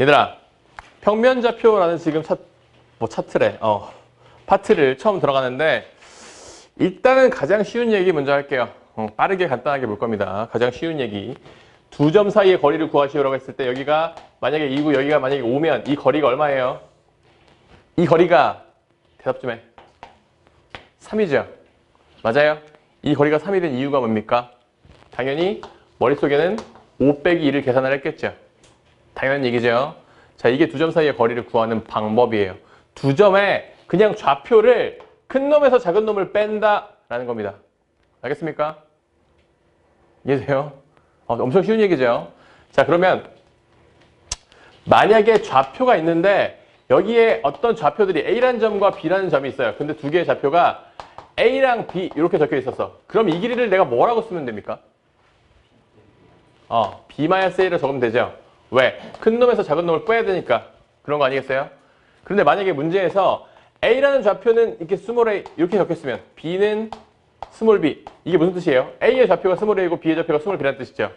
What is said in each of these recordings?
얘들아, 평면 좌표라는 지금 차, 뭐 차트래, 어, 파트를 처음 들어가는데, 일단은 가장 쉬운 얘기 먼저 할게요. 어, 빠르게 간단하게 볼 겁니다. 가장 쉬운 얘기. 두 점 사이의 거리를 구하시오라고 했을 때, 여기가 만약에 2고 여기가 만약에 5면 이 거리가 얼마예요? 이 거리가, 대답 좀 해. 3이죠? 맞아요? 이 거리가 3이 된 이유가 뭡니까? 당연히 머릿속에는 5 빼기 2를 계산을 했겠죠. 당연한 얘기죠. 자, 이게 두 점 사이의 거리를 구하는 방법이에요. 두 점에 그냥 좌표를 큰 놈에서 작은 놈을 뺀다라는 겁니다. 알겠습니까? 이해돼요? 어, 엄청 쉬운 얘기죠. 자, 그러면 만약에 좌표가 있는데 여기에 어떤 좌표들이 A라는 점과 B라는 점이 있어요. 근데 두 개의 좌표가 A랑 B 이렇게 적혀 있었어. 그럼 이 길이를 내가 뭐라고 쓰면 됩니까? 어, B-A로 적으면 되죠. 왜? 큰 놈에서 작은 놈을 빼야 되니까 그런 거 아니겠어요? 그런데 만약에 문제에서 A라는 좌표는 이렇게 스몰 a 이렇게 적혔으면 B는 스몰 b 이게 무슨 뜻이에요? A의 좌표가 스몰 a고 B의 좌표가 스몰 b라는 뜻이죠.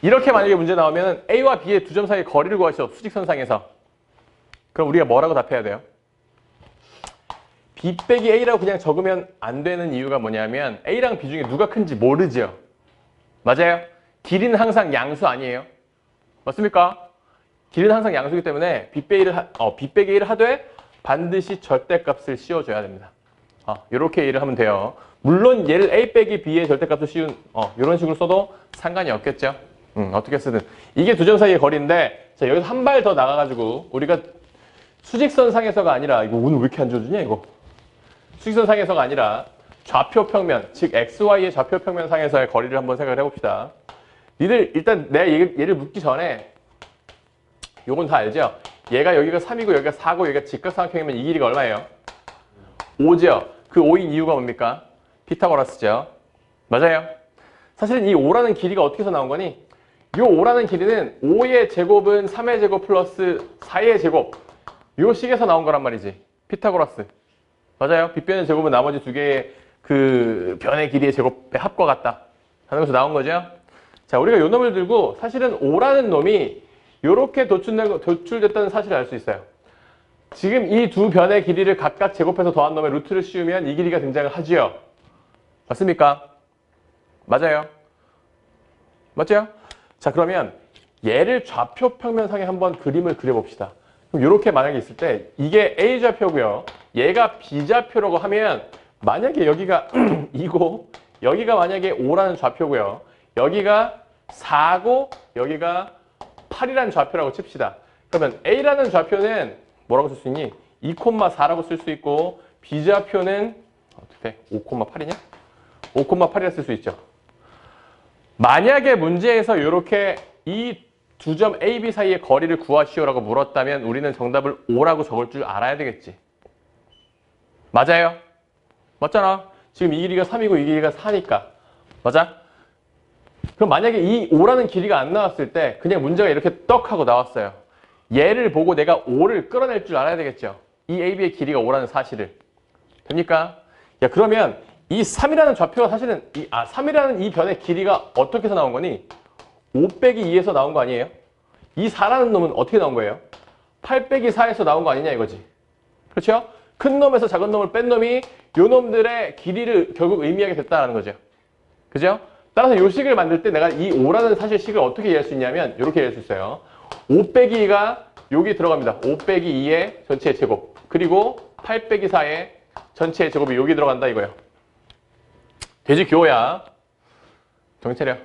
이렇게 만약에 문제 나오면 A와 B의 두 점 사이의 거리를 구하시오. 수직선상에서. 그럼 우리가 뭐라고 답해야 돼요? B 빼기 A라고 그냥 적으면 안 되는 이유가 뭐냐면 A랑 B 중에 누가 큰지 모르죠. 맞아요? 길이는 항상 양수 아니에요? 맞습니까? 길이는 항상 양수이기 때문에 1을, 하, 어, 1을 하되 반드시 절대값을 씌워줘야 됩니다. 어, 이렇게 일을 하면 돼요. 물론 얘를 A 빼기 B의 절대값을 씌운 어, 이런 식으로 써도 상관이 없겠죠. 음, 어떻게 쓰든. 이게 두 점 사이의 거리인데 자, 여기서 한 발 더 나가가지고 우리가 수직선 상에서가 아니라 이거 오늘 왜 이렇게 안 줘주냐 이거. 수직선 상에서가 아니라 좌표 평면, 즉 XY의 좌표 평면 상에서의 거리를 한번 생각을 해봅시다. 니들 일단 내가 얘를, 얘를 묻기 전에 요건 다 알죠? 얘가 여기가 3이고 여기가 4고 여기가 직각삼각형이면 이 길이가 얼마예요? 5죠. 그 5인 이유가 뭡니까? 피타고라스죠. 맞아요. 사실은 이 5라는 길이가 어떻게 해서 나온 거니? 이 5라는 길이는 5의 제곱은 3의 제곱 플러스 4의 제곱 요 식에서 나온 거란 말이지. 피타고라스. 맞아요. 빗변의 제곱은 나머지 두 개의 그 변의 길이의 제곱의 합과 같다. 하는 것에서 나온 거죠. 자, 우리가 요 놈을 들고 사실은 5라는 놈이 이렇게 도출됐다는 사실을 알 수 있어요. 지금 이 두 변의 길이를 각각 제곱해서 더한 놈의 루트를 씌우면 이 길이가 등장을 하지요. 맞습니까? 맞아요. 맞죠? 자, 그러면 얘를 좌표 평면상에 한번 그림을 그려봅시다. 그럼 이렇게 만약에 있을 때 이게 A좌표고요. 얘가 B좌표라고 하면 만약에 여기가 2고 여기가 만약에 5라는 좌표고요. 여기가 4고 여기가 8이라는 좌표라고 칩시다. 그러면 A라는 좌표는 뭐라고 쓸 수 있니? 2,4라고 쓸 수 있고 B좌표는 어떻게 5,8이냐? 5,8이라 쓸 수 있죠. 만약에 문제에서 이렇게 이 두 점 A, B 사이의 거리를 구하시오라고 물었다면 우리는 정답을 5라고 적을 줄 알아야 되겠지. 맞아요? 맞잖아. 지금 이 길이가 3이고 이 길이가 4니까. 맞아? 그럼 만약에 이 5라는 길이가 안 나왔을 때 그냥 문제가 이렇게 떡 하고 나왔어요. 얘를 보고 내가 5를 끌어낼 줄 알아야 되겠죠. 이 AB의 길이가 5라는 사실을. 됩니까? 야 그러면 이 3이라는 좌표가 사실은 이, 아 3이라는 이 변의 길이가 어떻게 해서 나온 거니? 5 빼기 2에서 나온 거 아니에요? 이 4라는 놈은 어떻게 나온 거예요? 8 빼기 4에서 나온 거 아니냐 이거지. 그렇죠? 큰 놈에서 작은 놈을 뺀 놈이 요 놈들의 길이를 결국 의미하게 됐다는 거죠. 그죠? 따라서 요 식을 만들 때 내가 이 5라는 사실 식을 어떻게 이해할 수 있냐면 이렇게 이해할 수 있어요. 5 빼기 2가 여기 들어갑니다. 5 빼기 2의 전체의 제곱. 그리고 8 빼기 4의 전체의 제곱이 여기 들어간다 이거예요. 돼지. 정신 차려.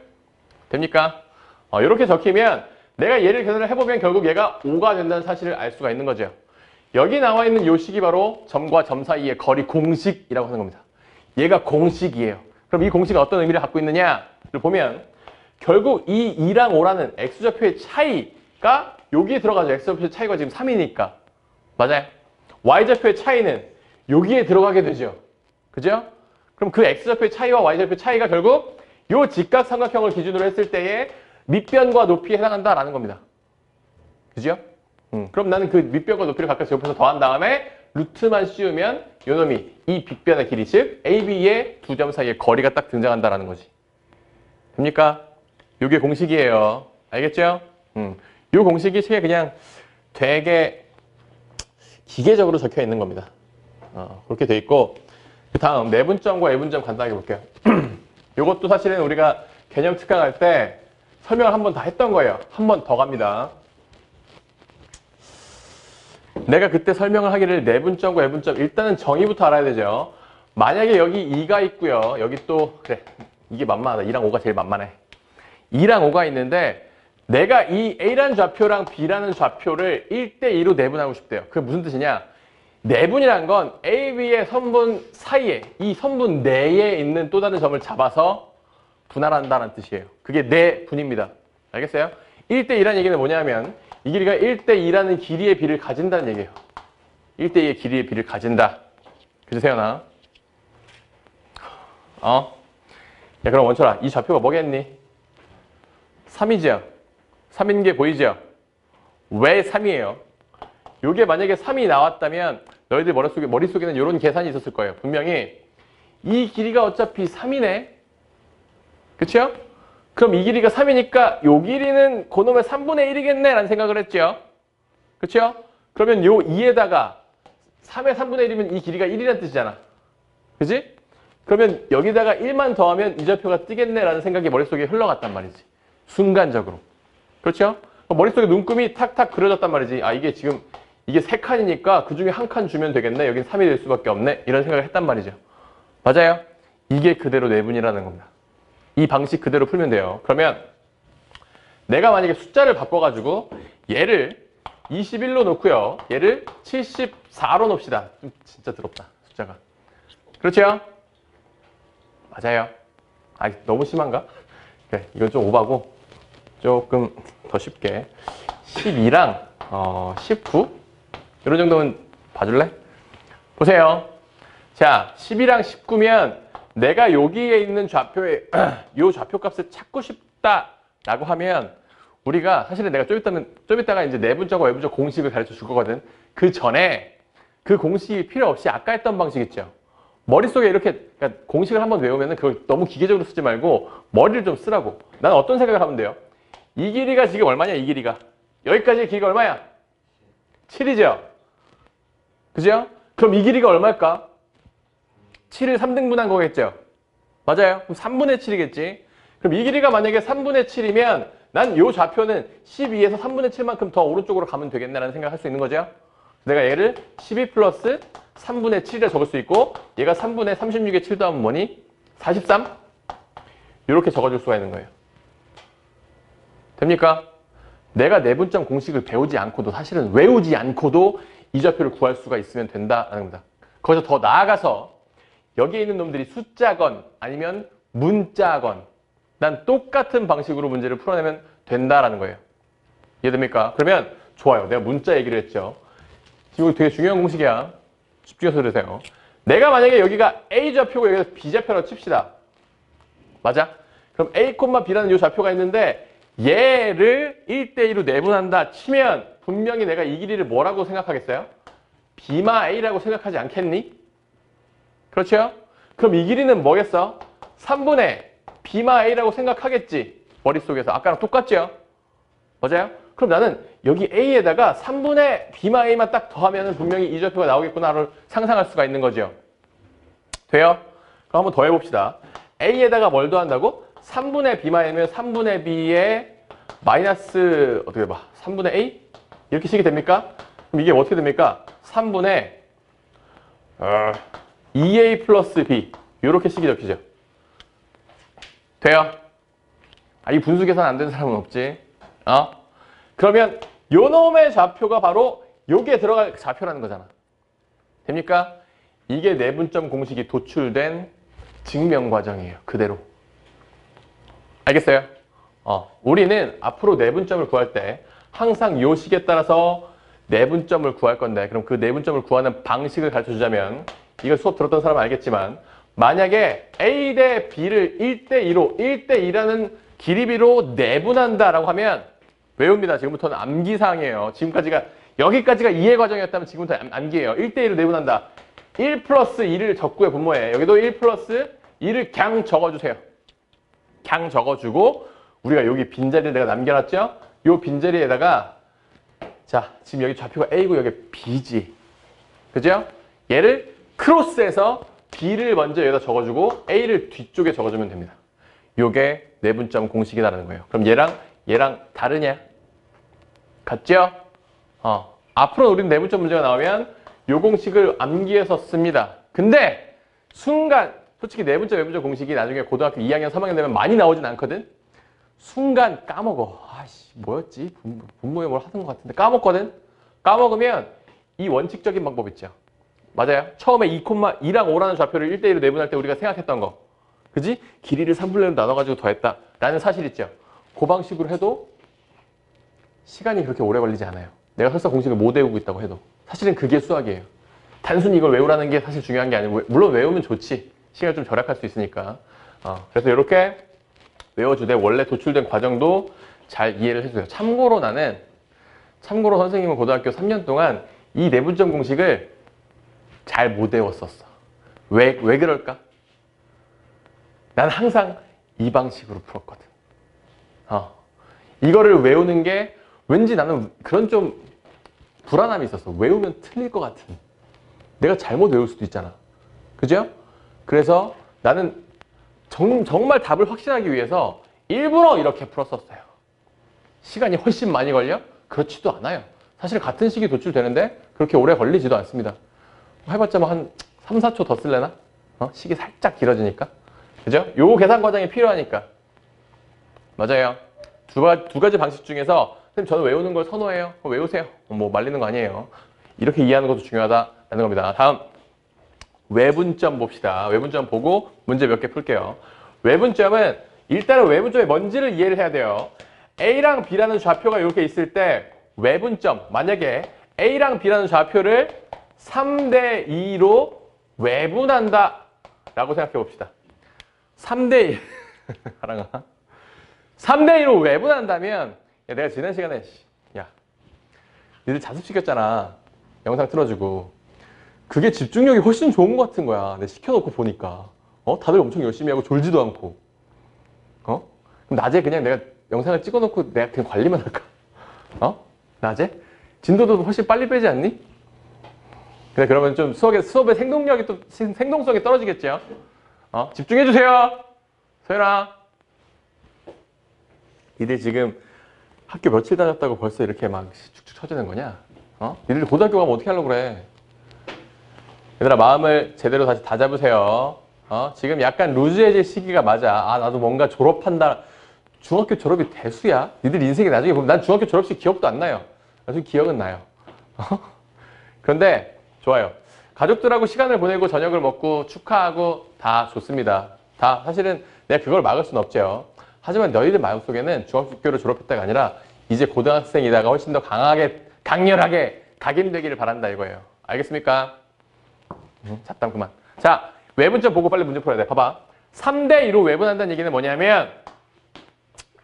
됩니까? 어, 이렇게 적히면 내가 얘를 계산을 해보면 결국 얘가 5가 된다는 사실을 알 수가 있는 거죠. 여기 나와 있는 이 식이 바로 점과 점 사이의 거리 공식이라고 하는 겁니다. 얘가 공식이에요. 그럼 이 공식은 어떤 의미를 갖고 있느냐를 보면 결국 이 2랑 5라는 x좌표의 차이가 여기에 들어가죠. x좌표의 차이가 지금 3이니까. 맞아요. y좌표의 차이는 여기에 들어가게 되죠. 그죠? 그럼 그 x좌표의 차이와 y좌표의 차이가 결국 이 직각삼각형을 기준으로 했을 때의 밑변과 높이에 해당한다라는 겁니다. 그죠? 음, 그럼 나는 그 밑변과 높이를 각각 제곱해서 더한 다음에 루트만 씌우면 요놈이 이 빗변의 길이 즉 AB의 두 점 사이의 거리가 딱 등장한다라는 거지. 됩니까? 요게 공식이에요. 알겠죠? 음, 이 공식이 책에 그냥 되게 기계적으로 적혀 있는 겁니다. 어, 그렇게 돼 있고 그 다음 내분점과 외분점 간단하게 볼게요. 이것도 사실은 우리가 개념 특강할 때 설명을 한 번 다 했던 거예요. 한 번 더 갑니다. 내가 그때 설명을 하기를 내분점과 외분점 일단은 정의부터 알아야 되죠. 만약에 여기 2가 있고요. 여기 또 그래 이게 만만하다. 2랑 5가 제일 만만해. 2랑 5가 있는데 내가 이 A라는 좌표랑 B라는 좌표를 1대2로 내분하고 싶대요. 그게 무슨 뜻이냐? 내분이란 건 A, B의 선분 사이에 이 선분 내에 있는 또 다른 점을 잡아서 분할한다는 뜻이에요. 그게 내분입니다. 알겠어요? 1대2라는 얘기는 뭐냐면 이 길이가 1대2라는 길이의 비를 가진다는 얘기예요. 1대2의 길이의 비를 가진다. 그죠, 세연아? 어? 야, 그럼 원철아, 이 좌표가 뭐겠니? 3이죠? 3인 게 보이죠? 왜 3이에요? 요게 만약에 3이 나왔다면 너희들 머릿속에, 머릿속에는 이런 계산이 있었을 거예요. 분명히 이 길이가 어차피 3이네? 그쵸? 그럼 이 길이가 3이니까 요 길이는 그놈의 3분의 1이겠네? 라는 생각을 했죠. 그쵸? 그러면 요 2에다가 3의 3분의 1이면 이 길이가 1이라는 뜻이잖아. 그지? 그러면 여기다가 1만 더하면 이 좌표가 뜨겠네? 라는 생각이 머릿속에 흘러갔단 말이지. 순간적으로. 그렇죠? 머릿속에 눈금이 탁탁 그려졌단 말이지. 아, 이게 지금, 이게 세 칸이니까 그 중에 한 칸 주면 되겠네. 여긴 3이 될 수밖에 없네. 이런 생각을 했단 말이죠. 맞아요? 이게 그대로 내분이라는 겁니다. 이 방식 그대로 풀면 돼요. 그러면 내가 만약에 숫자를 바꿔가지고 얘를 21로 놓고요. 얘를 74로 놓읍시다. 좀 진짜 더럽다. 숫자가. 그렇죠? 맞아요. 아, 너무 심한가? 그래, 이건 좀 오바고 조금 더 쉽게 12랑 어, 19 이런 정도면 봐줄래? 보세요. 자, 12랑 19면 내가 여기에 있는 좌표에 이 좌표 값을 찾고 싶다라고 하면 우리가 사실은 내가 좀 있다면 좀 이따가 이제 내분자과 외분자 공식을 가르쳐 줄 거거든. 그 전에 그 공식이 필요 없이 아까 했던 방식 있죠. 머릿속에 이렇게 그러니까 공식을 한번 외우면 그걸 너무 기계적으로 쓰지 말고 머리를 좀 쓰라고. 나는 어떤 생각을 하면 돼요? 이 길이가 지금 얼마냐? 이 길이가. 여기까지의 길이가 얼마야? 7이죠? 그죠? 그럼 이 길이가 얼마일까? 7을 3등분한 거겠죠? 맞아요. 그럼 3분의 7이겠지? 그럼 이 길이가 만약에 3분의 7이면 난 이 좌표는 12에서 3분의 7만큼 더 오른쪽으로 가면 되겠네라는 생각을 할수 있는 거죠? 내가 얘를 12 플러스 3분의 7이라 적을 수 있고 얘가 3분의 36에 7 더하면 뭐니? 43? 이렇게 적어줄 수가 있는 거예요. 됩니까? 내가 내분점 공식을 배우지 않고도 사실은 외우지 않고도 이 좌표를 구할 수가 있으면 된다는 겁니다. 거기서 더 나아가서 여기에 있는 놈들이 숫자건 아니면 문자건 난 똑같은 방식으로 문제를 풀어내면 된다라는 거예요. 이해됩니까? 그러면 좋아요. 내가 문자 얘기를 했죠. 이거 되게 중요한 공식이야. 집중해서 들으세요. 내가 만약에 여기가 A 좌표고 여기가 B 좌표라고 칩시다. 맞아? 그럼 A, B라는 이 좌표가 있는데 얘를 1대2로 내분한다 치면 분명히 내가 이 길이를 뭐라고 생각하겠어요? B마 A라고 생각하지 않겠니? 그렇죠? 그럼 이 길이는 뭐겠어? 3분의 B마 A라고 생각하겠지. 머릿속에서. 아까랑 똑같죠? 맞아요? 그럼 나는 여기 A에다가 3분의 B마 A만 딱 더하면 분명히 이 좌표가 나오겠구나를 상상할 수가 있는 거죠. 돼요? 그럼 한번 더 해봅시다. A에다가 뭘 더한다고? 3분의 B마 A면 3분의 B에 마이너스 어떻게 봐? 3분의 A? 이렇게 식이 됩니까? 그럼 이게 어떻게 됩니까? 3분의 어, 2A 플러스 B 이렇게 식이 적히죠. 돼요? 아, 이 분수 계산 안 되는 사람은 없지. 어? 그러면 요 놈의 좌표가 바로 여기에 들어갈 좌표라는 거잖아. 됩니까? 이게 내분점 공식이 도출된 증명 과정이에요. 그대로. 알겠어요? 어, 우리는 앞으로 내분점을 구할 때 항상 요 식에 따라서 내분점을 구할 건데 그럼 그 내분점을 구하는 방식을 가르쳐 주자면 이거 수업 들었던 사람은 알겠지만 만약에 A 대 B를 1대 2로 1대 2라는 길이비로 내분한다라고 하면 외웁니다. 지금부터는 암기사항이에요. 지금까지가 여기까지가 이해 과정이었다면 지금부터 암- 암기예요. 1대1로 내분한다. 1 플러스 2를 적고의 분모에 여기도 1 플러스 2를 그냥 적어주세요. 그냥 적어주고 우리가 여기 빈자리를 내가 남겨놨죠? 요 빈자리에다가 자, 지금 여기 좌표가 A고 여기 B지. 그죠? 얘를 크로스해서 B를 먼저 여기다 적어주고 A를 뒤쪽에 적어주면 됩니다. 요게 내분점 공식이라는 거예요. 그럼 얘랑 얘랑 다르냐? 같죠? 어. 앞으로 우리는 내분점 문제가 나오면 요 공식을 암기해서 씁니다. 근데 순간 솔직히 내분점 외분점 공식이 나중에 고등학교 2학년 3학년 되면 많이 나오진 않거든. 순간 까먹어. 아씨 뭐였지? 분- 분모에 뭘 하던 것 같은데 까먹거든. 까먹으면 이 원칙적인 방법 있죠. 맞아요. 처음에 2, 2랑 5라는 좌표를 1대1로 내분할 때 우리가 생각했던 거. 그지? 길이를 3분의 1로 나눠가지고 더했다. 라는 사실 있죠. 그 방식으로 해도 시간이 그렇게 오래 걸리지 않아요. 내가 설사 공식을 못 외우고 있다고 해도. 사실은 그게 수학이에요. 단순히 이걸 외우라는 게 사실 중요한 게 아니고, 물론 외우면 좋지. 시간 좀 절약할 수 있으니까. 어, 그래서 이렇게 외워주되 원래 도출된 과정도 잘 이해를 해줘요. 참고로 나는, 참고로 선생님은 고등학교 3년 동안 이 내분점 공식을 잘 못 외웠었어. 왜, 왜 그럴까? 난 항상 이 방식으로 풀었거든. 어. 이거를 외우는 게 왠지 나는 그런 좀 불안함이 있었어. 외우면 틀릴 것 같은. 내가 잘못 외울 수도 있잖아. 그죠? 그래서 나는 정, 정말 답을 확신하기 위해서 일부러 이렇게 풀었었어요. 시간이 훨씬 많이 걸려? 그렇지도 않아요. 사실 같은 시기 도출되는데 그렇게 오래 걸리지도 않습니다. 해봤자 뭐 한 3, 4초 더 쓸래나? 어? 시기 살짝 길어지니까. 그죠? 요 계산 과정이 필요하니까. 맞아요. 두, 가, 두 가지 방식 중에서 선생님 저는 외우는 걸 선호해요. 그럼 외우세요. 뭐 말리는 거 아니에요. 이렇게 이해하는 것도 중요하다라는 겁니다. 다음 외분점 봅시다. 외분점 보고 문제 몇 개 풀게요. 외분점은 일단은 외분점의 뭔지를 이해를 해야 돼요. A랑 B라는 좌표가 이렇게 있을 때 외분점 만약에 A랑 B라는 좌표를 3대 2로 외분한다 라고 생각해 봅시다. 3대 1 하랑아. 3대 2로 외분한다면 야, 내가 지난 시간에 씨, 야 니들 자습시켰잖아. 영상 틀어주고. 그게 집중력이 훨씬 좋은 것 같은 거야. 내가 시켜놓고 보니까. 어? 다들 엄청 열심히 하고 졸지도 않고. 어? 그럼 낮에 그냥 내가 영상을 찍어놓고 내가 그냥 관리만 할까? 어? 낮에? 진도도 훨씬 빨리 빼지 않니 그래 그러면 좀 수업의 수업의 생동력이 또 생- 생동성이 떨어지겠죠 어 집중해 주세요 소연아 니들 지금 학교 며칠 다녔다고 벌써 이렇게 막 축축 처지는 거냐? 어? 니들 고등학교 가면 어떻게 하려고 그래? 얘들아 마음을 제대로 다시 다 잡으세요. 어? 지금 약간 루즈해질 시기가 맞아. 아 나도 뭔가 졸업한다. 중학교 졸업이 대수야. 니들 인생에 나중에 보면 난 중학교 졸업식 기억도 안 나요. 나중에 기억은 나요. 어? 그런데 좋아요. 가족들하고 시간을 보내고 저녁을 먹고 축하하고 다 좋습니다. 다 사실은 내가 그걸 막을 수는 없죠. 하지만 너희들 마음속에는 중학교를 졸업했다가 아니라 이제 고등학생이다가 훨씬 더 강하게 강렬하게 각인되기를 바란다 이거예요. 알겠습니까? 음, 잡담 그만. 자, 외분점 보고 빨리 문제 풀어야 돼. 봐봐. 3대 2로 외분한다는 얘기는 뭐냐면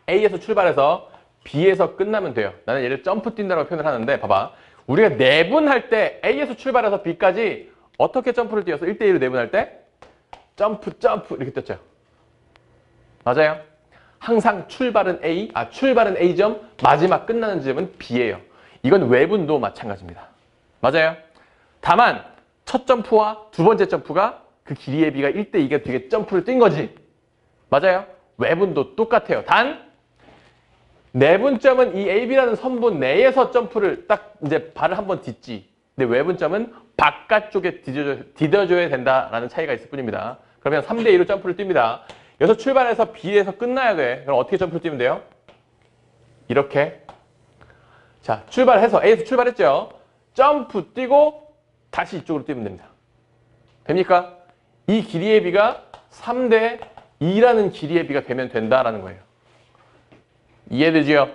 A에서 출발해서 B에서 끝나면 돼요. 나는 얘를 점프 뛴다고 표현을 하는데 봐봐. 우리가 내분할 때 A에서 출발해서 B까지 어떻게 점프를 뛰어서 1대 1로 내분할 때 점프 점프 이렇게 뛰었죠. 맞아요. 항상 출발은 A, 아 출발은 A점, 마지막 끝나는 지점은 B예요. 이건 외분도 마찬가지입니다. 맞아요. 다만 첫 점프와 두 번째 점프가 그 길이의 B가 1대 2가 되게 점프를 뛴 거지. 맞아요. 외분도 똑같아요. 단 내분점은 이 AB라는 선분 내에서 점프를 딱 이제 발을 한번 딛지. 근데 외분점은 바깥쪽에 디뎌줘, 디뎌줘 야 된다라는 차이가 있을 뿐입니다. 그러면 3대 2로 점프를 뜁니다. 여기서 출발해서 B에서 끝나야 돼. 그럼 어떻게 점프를 뛰면 돼요? 이렇게. 자, 출발해서 A에서 출발했죠. 점프 뛰고 다시 이쪽으로 뛰면 됩니다. 됩니까? 이 길이의 B가 3대 2라는 길이의 B가 되면 된다라는 거예요. 이해되지요?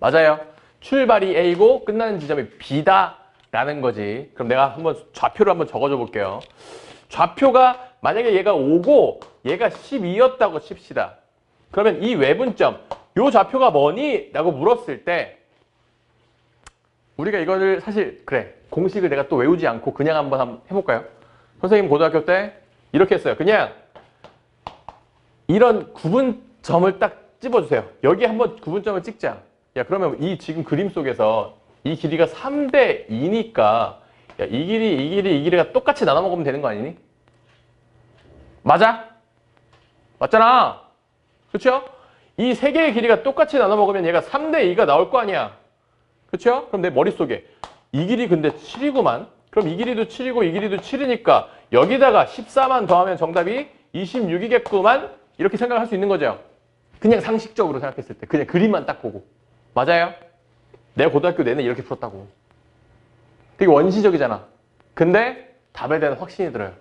맞아요. 출발이 A고 끝나는 지점이 B다 라는 거지. 그럼 내가 한번 좌표를 한번 적어줘 볼게요. 좌표가 만약에 얘가 5고 얘가 12였다고 칩시다. 그러면 이 외분점, 요 좌표가 뭐니? 라고 물었을 때 우리가 이거를 사실 그래 공식을 내가 또 외우지 않고 그냥 한번 해볼까요? 선생님 고등학교 때 이렇게 했어요. 그냥 이런 구분점을 딱 집어주세요. 여기 한번 구분점을 찍자. 야, 그러면 이 지금 그림 속에서 이 길이가 3대 2니까 야, 이 길이, 이 길이, 이 길이가 똑같이 나눠 먹으면 되는 거 아니니? 맞아? 맞잖아. 그렇죠? 이 세 개의 길이가 똑같이 나눠 먹으면 얘가 3대 2가 나올 거 아니야. 그렇죠? 그럼 내 머릿속에 이 길이 근데 7이구만. 그럼 이 길이도 7이고 이 길이도 7이니까 여기다가 14만 더하면 정답이 26이겠구만. 이렇게 생각할 수 있는 거죠. 그냥 상식적으로 생각했을 때 그냥 그림만 딱 보고. 맞아요? 내가 고등학교 내내 이렇게 풀었다고. 되게 원시적이잖아. 근데 답에 대한 확신이 들어요.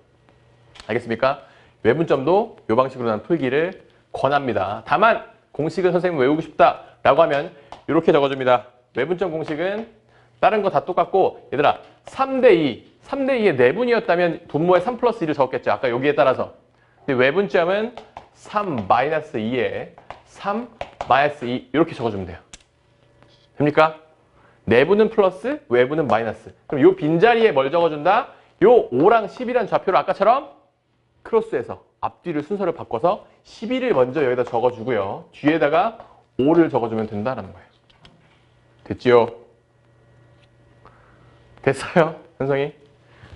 알겠습니까? 외분점도 이 방식으로 난 풀기를 권합니다. 다만 공식을 선생님 외우고 싶다 라고 하면 이렇게 적어줍니다. 외분점 공식은 다른 거 다 똑같고 얘들아 3대 2, 3대 2의 내분이었다면 분모에 3 플러스 1을 적었겠죠. 아까 여기에 따라서. 근데 외분점은 3 마이너스 2에 3 마이너스 2 이렇게 적어주면 돼요. 됩니까? 내부는 플러스, 외부는 마이너스. 그럼 요 빈자리에 뭘 적어준다? 요 5랑 10이란 좌표를 아까처럼 크로스해서 앞뒤를 순서를 바꿔서 11을 먼저 여기다 적어주고요. 뒤에다가 5를 적어주면 된다는 거예요. 됐지요? 됐어요? 현성이?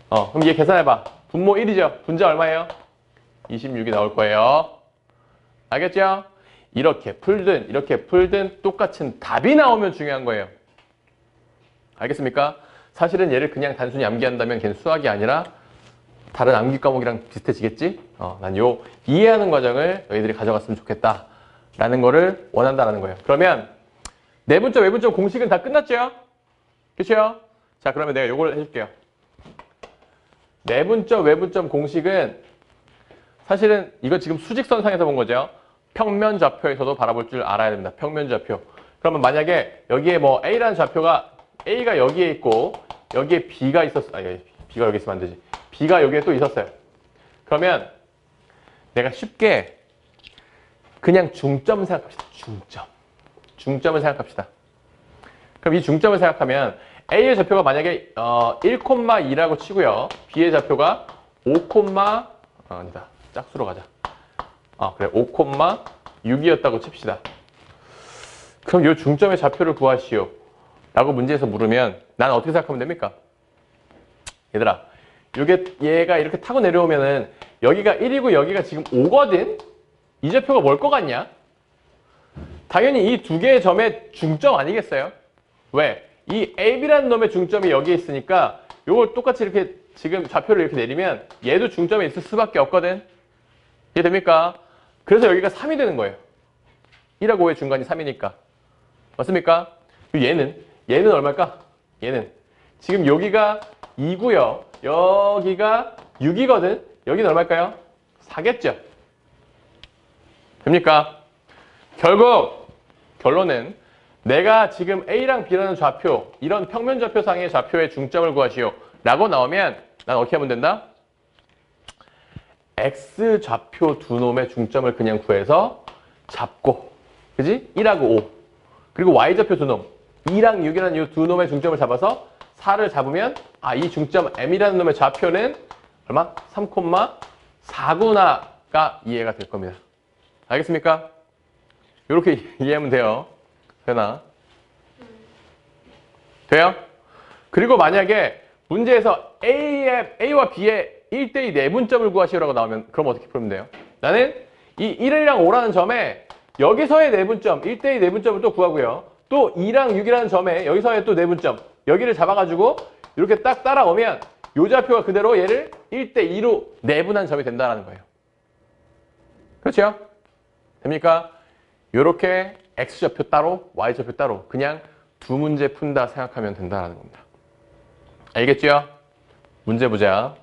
어, 그럼 얘 계산해봐. 분모 1이죠? 분자 얼마예요? 26이 나올 거예요. 알겠죠? 이렇게 풀든 이렇게 풀든 똑같은 답이 나오면 중요한 거예요. 알겠습니까? 사실은 얘를 그냥 단순히 암기한다면 걔는 수학이 아니라 다른 암기 과목이랑 비슷해지겠지? 어, 난 요 이해하는 과정을 너희들이 가져갔으면 좋겠다 라는 거를 원한다라는 거예요. 그러면 내분점, 외분점 공식은 다 끝났죠? 그렇죠? 자, 그러면 내가 요걸 해줄게요. 내분점, 외분점 공식은 사실은 이거 지금 수직선상에서 본 거죠. 평면 좌표에서도 바라볼 줄 알아야 됩니다. 평면 좌표. 그러면 만약에 여기에 뭐 A라는 좌표가 A가 여기에 있고 여기에 B가 있었어. 아, 여기 B가 여기 있으면 안 되지. B가 여기에 또 있었어요. 그러면 내가 쉽게 그냥 중점 생각합시다. 중점. 중점을 생각합시다. 그럼 이 중점을 생각하면 A의 좌표가 만약에 어, 1,2라고 치고요. B의 좌표가 5, 어, 아니다. 짝수로 가자. 아, 그래. 5,6이었다고 칩시다. 그럼 이 중점의 좌표를 구하시오. 라고 문제에서 물으면 나는 어떻게 생각하면 됩니까? 얘들아, 요게 얘가 이렇게 타고 내려오면은 여기가 1이고 여기가 지금 5거든? 이 좌표가 뭘 것 같냐? 당연히 이 두 개의 점의 중점 아니겠어요? 왜? 이 AB라는 놈의 중점이 여기에 있으니까 요걸 똑같이 이렇게 지금 좌표를 이렇게 내리면 얘도 중점에 있을 수밖에 없거든? 이해됩니까? 그래서 여기가 3이 되는 거예요. 1하고 5의 중간이 3이니까. 맞습니까? 얘는, 얘는 얼마일까? 얘는. 지금 여기가 2고요. 여기가 6이거든? 여기는 얼마일까요? 4겠죠? 됩니까? 결국 결론은 내가 지금 A랑 B라는 좌표, 이런 평면 좌표상의 좌표의 중점을 구하시오. 라고 나오면 난 어떻게 하면 된다? X 좌표 두 놈의 중점을 그냥 구해서 잡고 그지? 1하고 5 그리고 Y 좌표 두 놈, 2랑 6이라는 이 두 놈의 중점을 잡아서 4를 잡으면 아 이 중점 M이라는 놈의 좌표는 얼마? 3,4구나가 이해가 될 겁니다. 알겠습니까? 이렇게 이해하면 돼요. 되나? 돼요? 그리고 만약에 문제에서 A의, A와 B의 1대2 내분점을 구하시라고 나오면 그럼 어떻게 풀면 돼요? 나는 이 1이랑 5라는 점에 여기서의 내분점, 1대2 내분점을 또 구하고요. 또 2랑 6이라는 점에 여기서의 또 내분점, 여기를 잡아가지고 이렇게 딱 따라오면 요 좌표가 그대로 얘를 1대2로 내분한 점이 된다는 거예요. 그렇죠? 됩니까? 이렇게 X좌표 따로, Y좌표 따로 그냥 두 문제 푼다 생각하면 된다는 겁니다. 알겠죠? 문제 보자.